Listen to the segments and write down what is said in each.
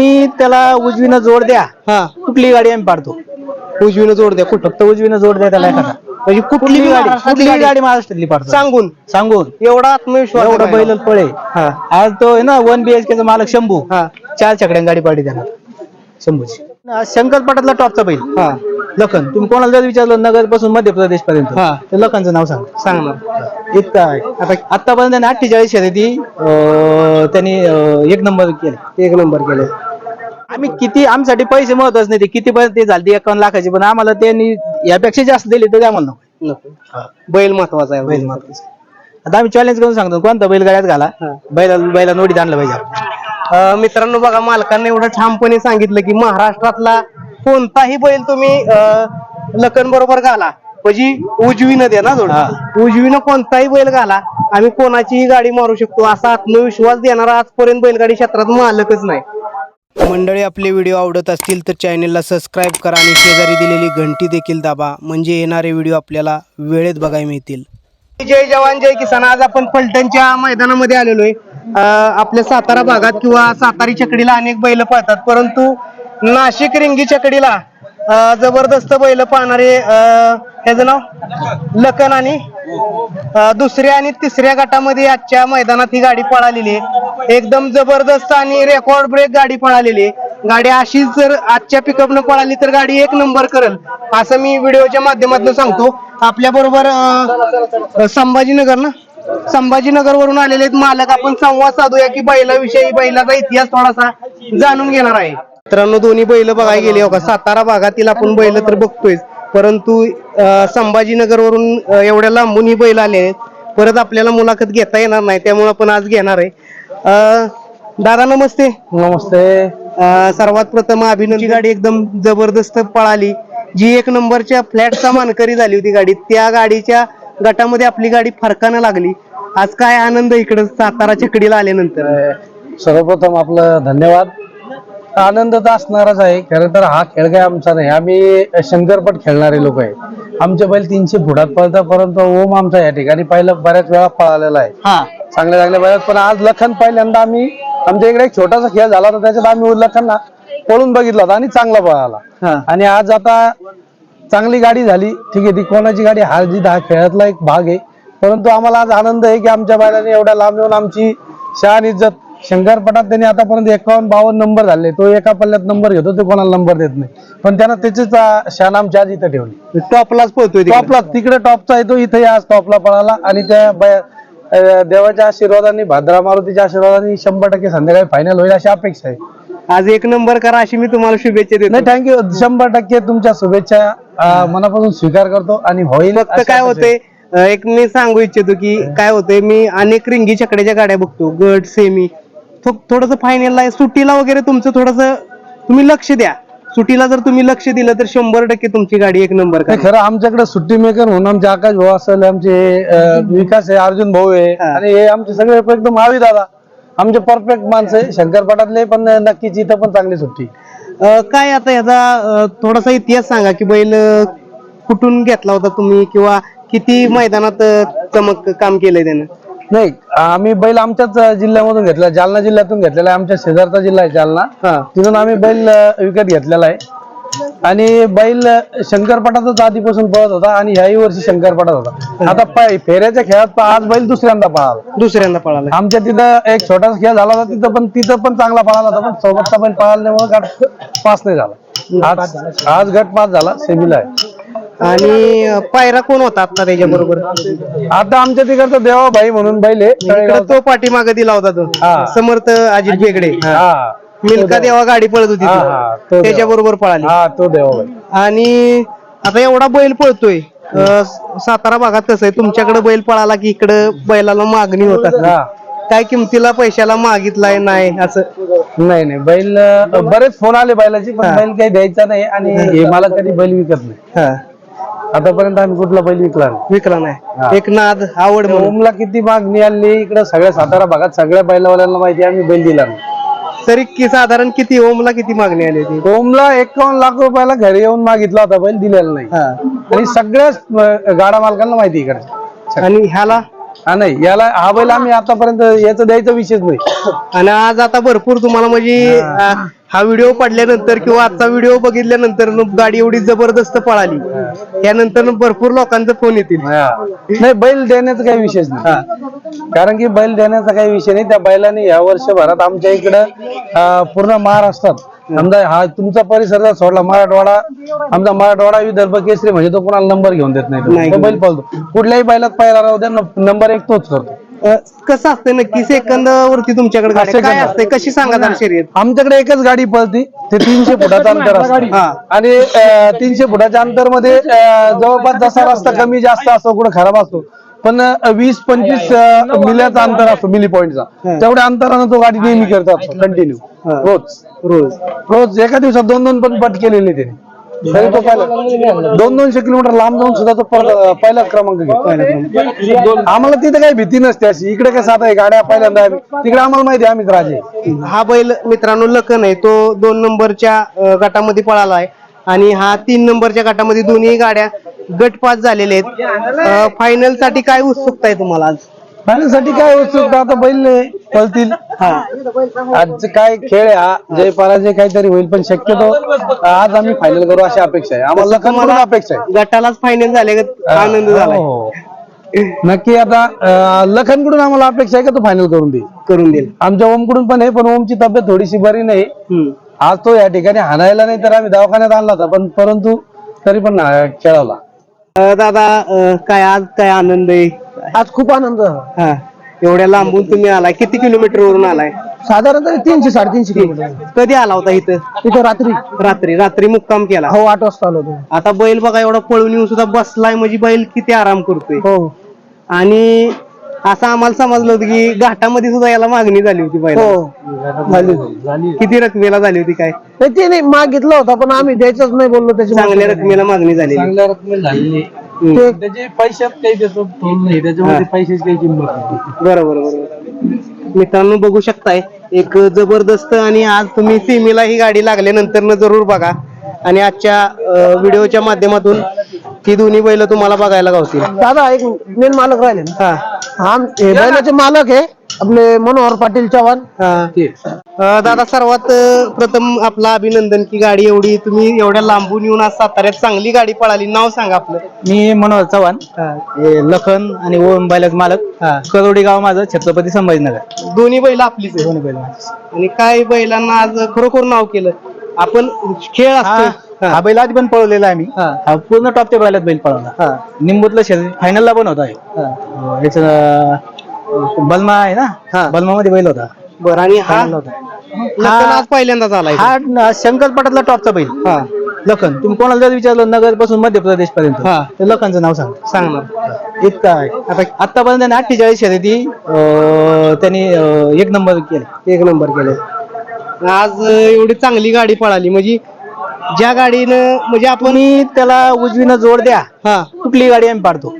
तुम्ही त्याला उजवीनं जोड द्या. हा. कुठली गाडी आम्ही पाडतो. उजवीनं जोड द्या. कुठं फक्त उजवीनं जोड द्या त्याला एखादा. म्हणजे कुठली गाडी कुठली गाडी महाराष्ट्रातली पाडतो. सांगून. सांगून. एवढा आत्मविश्वास एवढं. बैल पळे. हा. आज तो आहे ना वन बीएचके चा मालक शंभू. हा. चार छकड्यां गाडी पाडी त्याला. शंभूची. शंकरपाटातला टॉपचा बैल. हा. लखन. तुम्ही कोणाला जर विचारलं नगरपासून मध्य प्रदेश पर्यंत हा. तर लखनचं नाव सांग. सांगणार. इतका आहे. आता आतापर्यंत त्यांनी अठ्ठेचाळीस शर्यती अं, त्यांनी अं, एक नंबर केले. एक नंबर केले. आम्ही किती आमच्यासाठी पैसे महत्त्वाचे नाही ते. किती पर्यंत ते झाले एकावन्न लाखाचे पण आम्हाला त्यांनी यापेक्षा जास्त दिले तरी आम्हाला नको. नको. बैल महत्त्वाचा आहे. बैल महत्त्वाचा. आता आम्ही चॅलेंज करून सांगतो कोणता बैल गाड्यात घाला? हा. बैला बैला नोडीत आणलं पाहिजे. आपण. अं, मित्रांनो बघा मालकांनी एवढं ठामपणे सांगितलं की महाराष्ट्रातला कोणताही बैल तुम्ही लखन बरोबर घाला. म्हणजे उजवीनं द्या ना जोड हा. उजवीनं कोणताही बैल घाला आम्ही कोणाचीही गाडी मारू शकतो. असा आत्मविश्वास देणारा आजपर्यंत बैलगाडी क्षेत्रात मालकच नाही. मंडळी आपले व्हिडिओ आवडत असतील तर चॅनेलला सबस्क्राईब करा आणि शेजारी दिलेली घंटी देखील दाबा. म्हणजे येणारे व्हिडिओ आपल्याला वेळेत बघायला मिळतील. जय जवान जय किसान. आज आपण फलटणच्या मैदानामध्ये आलेलो आहे. आपल्या सातारा भागात किंवा सातारी चकडीला अनेक बैल पळतात. परंतु नाशिक रिंगी चकडीला जबरदस्त बैल पाहणारे त्याचं नाव? लखन आणि दुसऱ्या आणि तिसऱ्या गटामध्ये आजच्या मैदानात ही गाडी पळालेली आहे. एकदम जबरदस्त आणि रेकॉर्ड ब्रेक गाडी पळालेली आहे. गाडी अशीच जर आजच्या पिकअप न पळाली तर गाडी एक नंबर करेल. असं मी व्हिडिओच्या माध्यमातून सांगतो. आपल्या बरोबर संभाजीनगर ना? संभाजीनगर वरून आलेले आहेत मालक. आपण संवाद साधूया की बैलाविषयी बैलाचा इतिहास थोडासा जाणून घेणार आहे. मित्रांनो दोन्ही बैल बघायला गेले हो का? सातारा भागातील आपण बैल तर बघतोय. परंतु संभाजीनगर वरून एवढ्या लांबून ही बैल आले आहेत. परत आपल्याला मुलाखत घेता येणार नाही त्यामुळे आपण आज घेणार आहे. दादा नमस्ते. नमस्ते. सर्वात प्रथम अभिनंदन. गाडी एकदम जबरदस्त पळाली. जी एक नंबरच्या फ्लॅटचा मानकरी झाली होती गाडी त्या गाडीच्या गटामध्ये आपली गाडी फरकानं लागली. आज काय आनंद इकडे सातारा चकडीला आल्यानंतर? सर्वप्रथम आपलं धन्यवाद. आनंद तर असणारच आहे. खरं तर हा खेळ काय आमचा नाही. आम्ही शंकरपट खेळणारे लोक आहे. आमचे बैल तीनशे फुटात पळतात परंतु ओम आमचा या ठिकाणी पहिलं बऱ्याच वेळा पळालेला आहे. हा. चांगल्या चांगल्या बैलात पण आज लखन पहिल्यांदा आम्ही आमच्या इकडे एक छोटासा खेळ झाला होता त्याच्यात आम्ही लखनला पळून बघितला होता आणि चांगला पळाला. हा. आणि आज आता चांगली गाडी झाली. ठीक आहे ती कोणाची गाडी? हार जीत हा खेळातला एक भाग आहे. परंतु आम्हाला आज आनंद आहे की आमच्या बैलाने एवढ्या लांब येऊन आमची शान इज्जत शंकरपटात त्यांनी आतापर्यंत एकावन्न बावन्न नंबर झाले. तो एका पल्ल्यात नंबर घेतो ते कोणाला नंबर देत नाही. पण त्यानं त्याचीच अं, शान आमच्या आज इथं ठेवली. टॉपलाच तिकडे. टॉपला तिकडे टॉपचा आहे तो इथे आज टॉपला पळाला. आणि त्या देवाच्या आशीर्वादाने भाद्रा मारुतीच्या आशीर्वादाने शंभर टक्के संध्याकाळी फायनल होईल अशी अपेक्षा आहे. आज एक नंबर करा अशी मी तुम्हाला शुभेच्छा देतो. नाही थँक्यू शंभर टक्के तुमच्या शुभेच्छा मनापासून स्वीकार करतो आणि होईल फक्त काय अं, एक मी सांगू इच्छितो की काय होतंय मी अनेक रिंगी चकड्याच्या गाड्या बघतो. गट सेमी थोडस फायनलला सुट्टीला वगैरे तुमचं थोडस तुम्ही लक्ष द्या. सुट्टीला जर तुम्ही लक्ष दिलं तर शंभर टक्के तुमची गाडी एक नंबर नाही, खरं आमच्याकडे सुट्टी मेकर म्हणून आमचे आकाश भाऊ असेल आमचे अं, विकास आहे अर्जुन भाऊ आहे हा. आणि हे आमचे सगळे एकदम हवी दादा. आमचे परफेक्ट माणसं आहे. शंकरपाटातले पण नक्कीच इथं पण चांगली सुट्टी. अं, काय आता याचा अं, थोडासा इतिहास सांगा की बैल अं, कुठून घेतला होता तुम्ही? किंवा किती मैदानात अं, चमक काम केलंय त्यानं? नाही आम्ही बैल आमच्याच जिल्ह्यामधून घेतला. जालना जिल्ह्यातून घेतलेला आहे. आमच्या शेजारचा जिल्हा आहे जालना. हा. तिथून आम्ही बैल विकत घेतलेला आहे. आणि बैल अं, शंकरपटातच आधीपासून पळत होता आणि ह्याही वर्षी शंकरपटात होता. आता पाय फेऱ्याच्या खेळात आज बैल दुसऱ्यांदा पळाला. दुसऱ्यांदा पळाला. आमच्या तिथं एक छोटासा खेळ झाला होता तिथं पण तिथं पण चांगला पळाला होता पण सोबतचा बैल पळाल्यामुळे गट पास नाही झाला. आज आज गट पास झाला सेमीला आहे. आणि पायरा कोण होता आता त्याच्या बरोबर आता आमच्या तिकडचा देवाभाई म्हणून बैल आहे तळेगावचा. तो पाठीमागे दिला होता तो. समर्थ अजित बेगडे. मिल्का देवा. गाडी पळत होती देवा. त्याच्या बरोबर पळाली तो देवाभाई आणि आता एवढा बैल पळतोय सातारा भागात कसं आहे तुमच्याकडे बैल पळाला की इकडे बैलाला मागणी होत असते? हा. काय किमतीला पैशाला मागितलाय नाही असं? नाही नाही. बैल बरेच फोन आले बैलाची पण. बैल काही द्यायचा नाही आणि मला कधी बैल विकत नाही. आतापर्यंत आम्ही कुठला बैल विकला नाही. विकला. नाही. एक नाद आवड म्हणून. ओमला किती मागणी आली इकडे सगळ्या सातारा भागात सगळ्या बैलवाल्यांना माहिती आम्ही बैल दिला नाही. तरी कि साधारण किती ओमला किती मागणी आली होती? ओमला एकावन्न लाख रुपयाला घरी येऊन मागितला होता बैल दिलेला नाही. हा. आणि सगळ्याच अं, गाडा मालकांना माहिती आहे इकडे. आणि ह्याला? हा नाही याला हा बैल आम्ही आतापर्यंत याचा द्यायचा विषयच नाही. आणि आज आता भरपूर तुम्हाला म्हणजे अं, हा व्हिडिओ पडल्यानंतर किंवा आजचा व्हिडिओ बघितल्यानंतर न गाडी एवढी जबरदस्त पळाली. त्यानंतर भरपूर लोकांचे फोन येतील. नाही बैल देण्याचा काही विषयच नाही. कारण की बैल देण्याचा काही विषय नाही. त्या बैलाने या वर्षभरात आमच्या इकडं अं, पूर्ण महाराष्ट्रात समजा हा तुमचा परिसर जर सोडला मराठवाडा आमचा मराठवाडा विदर्भ केसरी म्हणजे तो कोणाला नंबर घेऊन देत नाही तो. नाही तो बैल पळतो. कुठल्याही बैलात पहिला राहू द्या नंबर एक तोच करतो. कसं असतं नक्की? सेकंदावरती तुमच्याकडे गाड्या काय सेकंद. असते कशी सांगा शर्यत? आमच्याकडे एकच गाडी पळती ते तीनशे फुटाचं अंतर असतं. हा. आणि तीनशे फुटाच्या अंतरमध्ये जवळपास जसा रस्ता कमी जास्त असतो कुठं खराब असतो. पण वीस पंचवीस मिल्याचा अंतर असतो मिली पॉईंटचा. तेवढ्या अंतरानं तो गाडी नेहमी करत असतो कंटिन्यू. रोज. रोज. रोज एका दिवसात दोन दोन पण पट केलेले त्याने. तरी तो पहिला दोन दोनशे किलोमीटर लांब जाऊन सुद्धा तो पहिला क्रमांक घेतो. आम्हाला तिथे काही भीती नसते अशी. इकडे कसं आता गाड्या पहिल्यांदा तिकडे आम्हाला माहिती आहे आम्हीच राजे. हा बैल मित्रांनो लखन आहे. तो दोन नंबरच्या अ, गटामध्ये पळाला आहे. आणि हा तीन नंबरच्या गटामध्ये दोन्ही गाड्या गट पास झालेले आहेत. फायनलसाठी काय उत्सुकता आहे तुम्हाला आज? फायनलसाठी काय उत्सुकता? आता बैल पळतील. आज काय खेळ आहे हा? जय पराजय काहीतरी होईल पण शक्यतो आज आम्ही फायनल करू अशी अपेक्षा आहे. आम्हाला लखनकडून अपेक्षा आहे. गटालाच फायनल झाले आनंद झालाय. हो. नक्की आता अं, लखनकडून आम्हाला अपेक्षा आहे का तो फायनल करून देईल करून देईल. आमच्या ओमकडून पण आहे पण ओमची तब्येत थोडीशी बरी नाही. हम्म. आज तो या ठिकाणी हाणायला नाही तर आम्ही दवाखान्यात आणला होता पण परंतु तरी पण अं, खेळवला. अ, दादा अ, काय आज काय आनंद आहे? आज खूप आनंद. हा. एवढ्या लांबून तुम्ही आलाय. किती किलोमीटर वरून आलाय? साधारणतः तीनशे साडेतीनशे किलोमीटर. कधी आला होता इथं? तिथं रात्री. रात्री. रात्री मुक्काम केला. हो आठ वाजता आलो होतो. आता बैल बघा एवढा पळून येऊन सुद्धा बसलाय म्हणजे बैल किती आराम करतोय. हो. आणि असं आम्हाला समजलं होतं की घाटामध्ये सुद्धा याला मागणी झाली होती बैल हो. झाली झाली किती रकमेला झाली होती काय? नाही ते नाही मागितलं होता पण आम्ही द्यायचंच नाही बोललो त्याची चांगल्या रकमेला मागणी झाली चांगल्या रकमेला हम्म. त्याचे पैशात काही त्याचं तोल नाही त्याच्यामध्ये पैशाची काही किंमत नाही. बरोबर बरोबर. मित्रांनो बघू शकताय एक जबरदस्त आणि आज तुम्ही सीमेला ही गाडी लागल्यानंतर न जरूर बघा. आणि आजच्या अं, व्हिडिओच्या माध्यमातून ही दोन्ही बैल तुम्हाला बघायला गावतील. दादा एक मेन मालक राहिले ना? हा. आम हे बैलाचे मालक आहे आपले मनोहर पाटील चव्हाण. हा. अं, दादा सर्वात अं, प्रथम आपलं अभिनंदन की गाडी एवढी तुम्ही एवढ्या लांबून येऊन आज साताऱ्यात चांगली गाडी पळाली. नाव सांगा आपलं. मी मनोहर चव्हाण. हा. हे लखन आणि ओम बैलाच मालक. हा. करोडी गाव माझं छत्रपती संभाजीनगर. दोन्ही बैल आपलीच आहे. दोन्ही बैल. माझे. आणि काय बैलांना आज खरोखर नाव केलं. आपण खेळ असतो हा. हा बैल आधी पण पळवलेला आहे मी. हा. हा पूर्ण टॉपच्या बैलात बैल पळवला. हा. निंबूतलं शेत फायनलला पण होता हे. हा. अं, याचं अं, बलमा आहे हा. ना? बलमा मध्ये बैल होता. बरं आणि हा? फायनलला होता. लखन आज पहिल्यांदाच आलाय. हा न- शंकरपटातला टॉपचा बैल. हा. लखन. तुम्ही कोणाला जर विचारलं नगरपासून मध्य प्रदेश पर्यंत हा. तर लखनचं नाव सांग. सांगणार इतका आहे. आता आतापर्यंत त्यांनी अठ्ठेचाळीस शर्यती अं, त्यांनी अं, एक नंबर केले. एक नंबर केले. आज एवढी चांगली गाडी पळाली. म्हणजे ज्या गाडीनं म्हणजे आपण त्याला उजवीनं जोड द्या. हा. कुठली गाडी आम्ही पाडतो?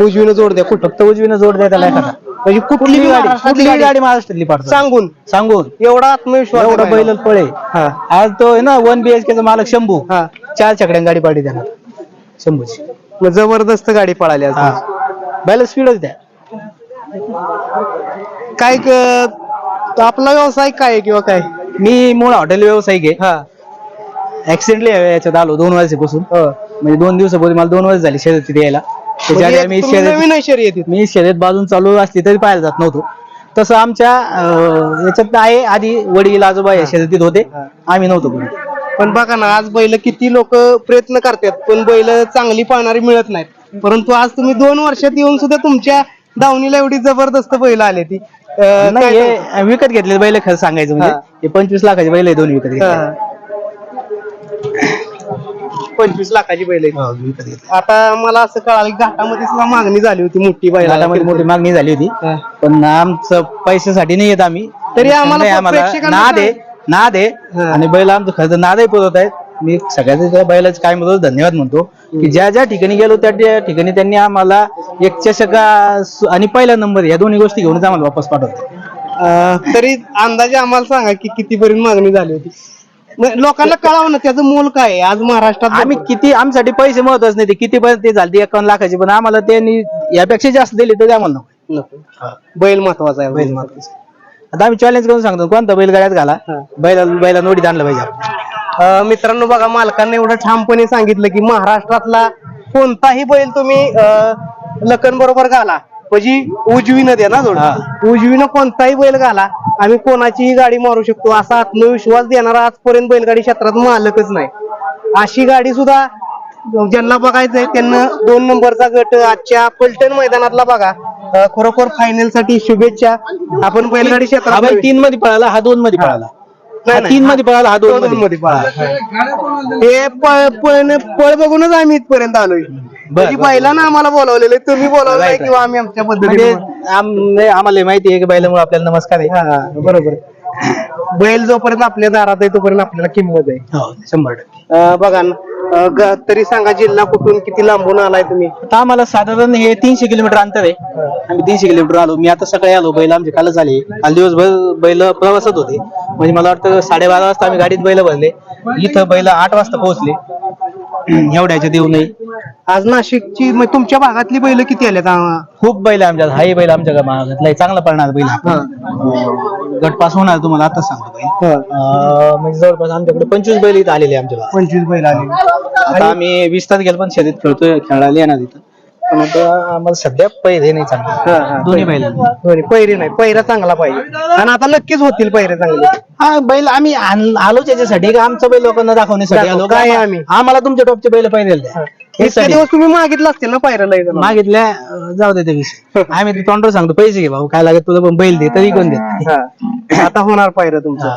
उजवीनं जोड द्या कुठं? फक्त उजवीनं जोड द्या त्याला एखादा. म्हणजे कुठली गाडी कुठली गाडी? महाराष्ट्रातली पाडतो? सांगून. सांगून. एवढा आत्मविश्वास एवढा बैल पळे. हा. आज तो आहे ना वन बीएचके चा मालक शंभू. हा. चार छकड्यां गाडी पाडी त्याला शंभूची. मग जबरदस्त गाडी पळाली आज. हा. बैल स्पीड होती त्या काय क- आपला व्यवसाय काय आहे किंवा काय? मी मूळ हॉटेल व्यावसायिक आहे. हा. ऍक्सिडेंटली याच्यात आलो दोन वर्षापासून. म्हणजे दोन दिवसापूर्वी मला दोन वर्ष झाली शर्यतीत यायला त्याच्या आधी म्हणजे आम्ही आहे शर्यतीत मी शर्यत बाजून चालू असली तरी पाहायला जात नव्हतो. तसं आमच्या अं, याच्यात आहे आधी वडील आजोबा या शर्यतीत होते. आम्ही नव्हतो कोणी. पण बघा ना आज बैल किती लोक प्रयत्न करतात पण बैल चांगली पाळणारी मिळत नाहीत. परंतु आज तुम्ही दोन वर्षात येऊन सुद्धा तुमच्या दावणीला एवढी जबरदस्त बैल आले ती अं, नाही काय हे विकत घेतले बैल खरं सांगायचं म्हणजे हा. हे पंचवीस लाखाचे बैल आहे दोन विकत घेतले हा. पंचवीस लाखाची बैल आहेत. विकत घेतले आता मला असं कळालं की घाटामध्ये सुद्धा मागणी झाली होती मोठी बैलाला घाटामध्ये मोठी मागणी झाली होती हा. पण आमचं पैशासाठी नाही येत आम्ही तरी आम्हाला नाही, आम्हाला प्रेक्षकांना नाद आहे नाद आहे हा. आणि बैल आमचं खरं तर नादही पुरवत आहेत मी सगळ्याच त्या बैलाच काय म्हणतो धन्यवाद म्हणतो की ज्या ज्या ठिकाणी गेलो त्या त्या ठिकाणी त्यांनी आम्हाला एक चषक आणि पहिला नंबर या दोन्ही गोष्टी घेऊनच आम्हाला वापस पाठवतो तरी अंदाजे आम्हाला सांगा की कितीपर्यंत मागणी झाली होती? लोकांना कळावं ना त्याचं मोल काय आज महाराष्ट्रात आम्ही किती आमच्यासाठी पैसे महत्त्वाचे नाही ते. किती पर्यंत ते झाले एकावन्न लाखाचे पण आम्हाला त्यांनी यापेक्षा जास्त दिले तरी आम्हाला बैल महत्त्वाचा आहे. बैल महत्त्वाचा. आता आम्ही चॅलेंज करून सांगतो कोणता बैल गाड्यात घाला. बैला बैला नोडीत आणलं पाहिजे. मित्रांनो बघा मालकांनी एवढं ठामपणे सांगितलं की महाराष्ट्रातला कोणताही बैल तुम्ही लखन बरोबर घाला. म्हणजे उजवीनं द्या ना जोड. हा. उजवीनं कोणताही बैल घाला. आम्ही कोणाचीही गाडी मारू शकतो. असा आत्मविश्वास देणारा आजपर्यंत बैलगाडी क्षेत्रात मालकच नाही. अशी गाडी सुद्धा ज्यांना बघायचंय त्यांना दोन नंबरचा गट आजच्या पलटण मैदानातला बघा. खरोखर फायनलसाठी शुभेच्छा. आपण बैलगाडी क्षेत्रात तीन मध्ये पळाला हा दोन मध्ये पळाला. नाही. तीन मध्ये पळाला हा दोन दोन मध्ये मध्ये पळाला. हे पळ पळ पळ बघूनच आम्ही इथपर्यंत आलोय म्हणजे बर. बैलानं आम्हाला बोलावलेलं. तुम्ही बोलावलं Right, किंवा आम्ही आमच्या म्हणजे पद्धतीने आम- नाही, आम्हाला माहिती आहे की बैलामुळे आपल्याला नमस्कार आहे बरोबर बैल जोपर्यंत आपल्या दारात आहे तोपर्यंत आपल्याला किंमत आहे. हो शंभर टक्के. अं, बघा ना अं, ग- तरी सांगा जिल्हा कुठून किती लांबून आलाय तुम्ही? आता आम्हाला साधारण हे तीनशे किलोमीटर अंतर आहे. आम्ही तीनशे किलोमीटर आलो. मी आता सकाळी आलो बैल आमचे कालच आले काल दिवसभर बैल प्रवासात होते. म्हणजे मला वाटतं साडेबारा वाजता आम्ही गाडीत बैल भरले. इथं बैल आठ वाजता पोहोचले. एवढ्याच्या देऊ नाही आज नाशिकची तुमच्या भागातली बैल किती आल्यात? आ- खूप बैल आमच्यात. हाही बैल आमच्या मागातला आहे. चांगला पडणार बैल हा. अं, गट पास होणार तुम्हाला आताच सांगतो हा. अं, म्हणजे जवळपास आमच्याकडे पंचवीस बैल इथं आलेले आहे आमच्या. पंचवीस बैल आले आता आम्ही वीस तास गेलो पण शर्यत खेळतोय खेळायला येणार तिथं पण आता आम्हाला सध्या पहिले नाही हा, हा. चांगलं दोन्ही बैल. दोन्ही. पहिरे नाही. पहिरा चांगला पाहिजे. आणि आता नक्कीच होतील पहिरे चांगले. हा बैल आम्ही आण- आलोच याच्यासाठी. का आमचा बैल लोकांना दाखवण्यासाठी दाखव, आलो. काय आम्ही? आम्हाला तुमच्या टॉपचे बैल पाहिजे दिवस तुम्ही मागितलं असतील ना पायऱ्याला मागितल्या अं, जाऊ दे ते विषय आम्ही ते तोंडवर सांगतो पैसे घे भाऊ काय लागत तुला पण बैल दे तरी कोण दे. हा. आता होणार पायरं तुमचं.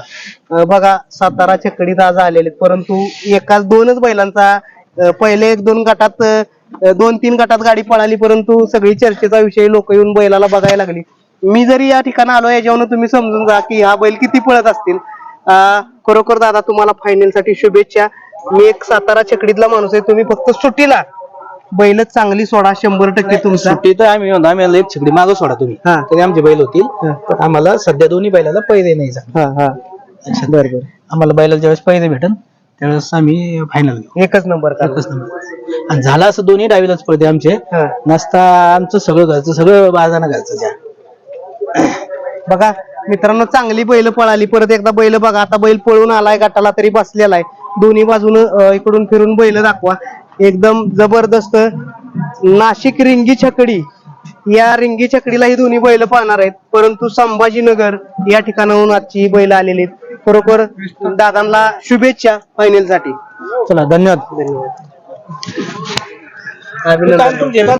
अं, बघा सातारा चकडीत आज आलेले आहेत, परंतु एकाच दोनच बैलांचा अं, पहिले एक दोन गटात अं, दोन तीन गटात गाडी पळाली परंतु सगळी चर्चेचा विषय लोक येऊन बैलाला बघायला लागली. मी जरी या ठिकाणी आलो याच्यावरून तुम्ही समजून जा की हा बैल किती पळत असतील. अं, खरोखर दादा तुम्हाला फायनलसाठी शुभेच्छा. मी एक सातारा चकडीतला माणूस आहे तुम्ही फक्त सुट्टीला. बैलच चांगली सोडा शंभर टक्के तुमचा. सुट्टी तर आम्ही म्हणतो आम्ही म्हणलं एक छकडी मागं सोडा तुम्ही. हा. तरी आमचे बैल होतील. पण आम्हाला सध्या दोन्ही बैलाला पहिले नाही सांग हा हा. बर बर. आम्हाला बैलाला ज्यावेळेस पहिले भेटन त्यावेळेस आम्ही फायनल घेऊ. एकच नंबर का एकच नंबर. आणि झालं असं दोन्ही डावीलाच पडते आमचे. हा. नसता आमचं सगळं घरचं सगळं बाजारानं घरचं ज्या बघा मित्रांनो चांगली बैल पळाली. परत एकदा बैल बघा आता बैल पळून आलाय गटाला तरी बसलेला आहे. दोन्ही बाजून इकडून फिरून बैल दाखवा. एकदम जबरदस्त नाशिक रिंगी छकडी. या रिंगी छकडीला ही दोन्ही बैल पाहणार आहेत. परंतु संभाजीनगर या ठिकाणाहून आजची ही बैल आलेली आहेत. खरोखर दादांना शुभेच्छा फायनलसाठी. चला धन्यवाद. धन्यवाद.